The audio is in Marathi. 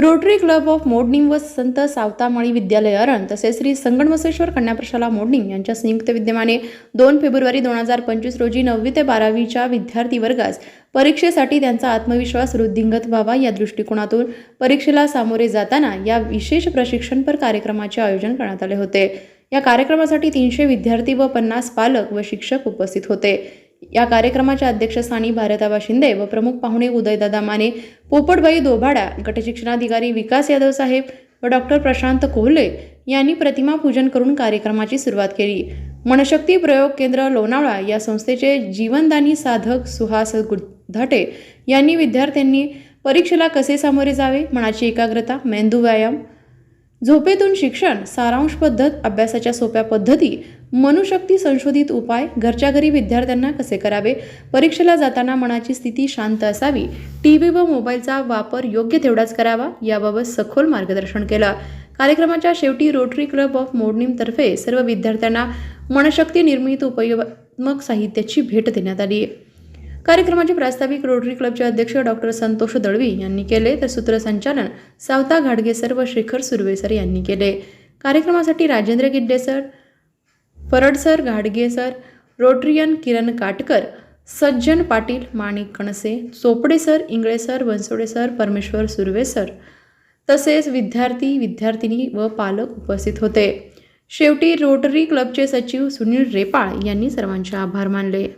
रोटरी क्लब ऑफ मोडनिंग व संत सावतामाळी विद्यालय अरण तसेच श्री संगणमसेश्वर कन्या प्रशाला यांच्या संयुक्त विद्यमाने दोन फेब्रुवारी दोन हजार पंचवीस रोजी नववी ते बारावीच्या विद्यार्थी वर्गास परीक्षेसाठी त्यांचा आत्मविश्वास वृद्धिंगत व्हावा या दृष्टिकोनातून परीक्षेला सामोरे जाताना या विशेष प्रशिक्षणपर कार्यक्रमाचे आयोजन करण्यात आले होते. या कार्यक्रमासाठी तीनशे विद्यार्थी व पन्नास पालक व शिक्षक उपस्थित होते. या कार्यक्रमाच्या अध्यक्षस्थानी भारताबा शिंदे व प्रमुख पाहुणे उदयदादा माने पोपटबाई दोभाडा गटशिक्षणाधिकारी विकास यादव साहेब व डॉक्टर प्रशांत कोहले यांनी प्रतिमा पूजन करून कार्यक्रमाची सुरुवात केली. मनशक्ती प्रयोग केंद्र लोणावळा या संस्थेचे जीवनदानी साधक सुहास गुधाटे यांनी विद्यार्थ्यांनी परीक्षेला कसे सामोरे जावे मनाची एकाग्रता मेंदू व्यायाम झोपेतून शिक्षण सारांश पद्धत अभ्यासाच्या सोप्या पद्धती मनुशक्ती संशोधित उपाय घरच्या घरी विद्यार्थ्यांना कसे करावे? परीक्षेला जाताना मनाची स्थिती शांत असावी. टी व्ही व मोबाईलचा वापर योग्य तेवढाच करावा याबाबत सखोल मार्गदर्शन केलं. कार्यक्रमाच्या शेवटी रोटरी क्लब ऑफ मोडणीमतर्फे सर्व विद्यार्थ्यांना मनशक्ती निर्मित उपयोगात्मक साहित्याची भेट देण्यात आली. कार्यक्रमाचे प्रास्ताविक रोटरी क्लबचे अध्यक्ष डॉक्टर संतोष दळवी यांनी केले तर सूत्रसंचालन सावता घाडगे व शेखर सुर्वेसर यांनी केले. कार्यक्रमासाठी Rajendra Gidde sir Parad sir घाडगेसर Rotarian Kiran Katkar Sajjan Patil Manik Kanase Chopde sir Ingle sir Bansode sir Parmeshwar Surve sir. तसेच विद्यार्थी विद्यार्थिनी व पालक उपस्थित होते. शेवटी रोटरी क्लबचे सचिव सुनील रेपाळ यांनी सर्वांचे आभार मानले.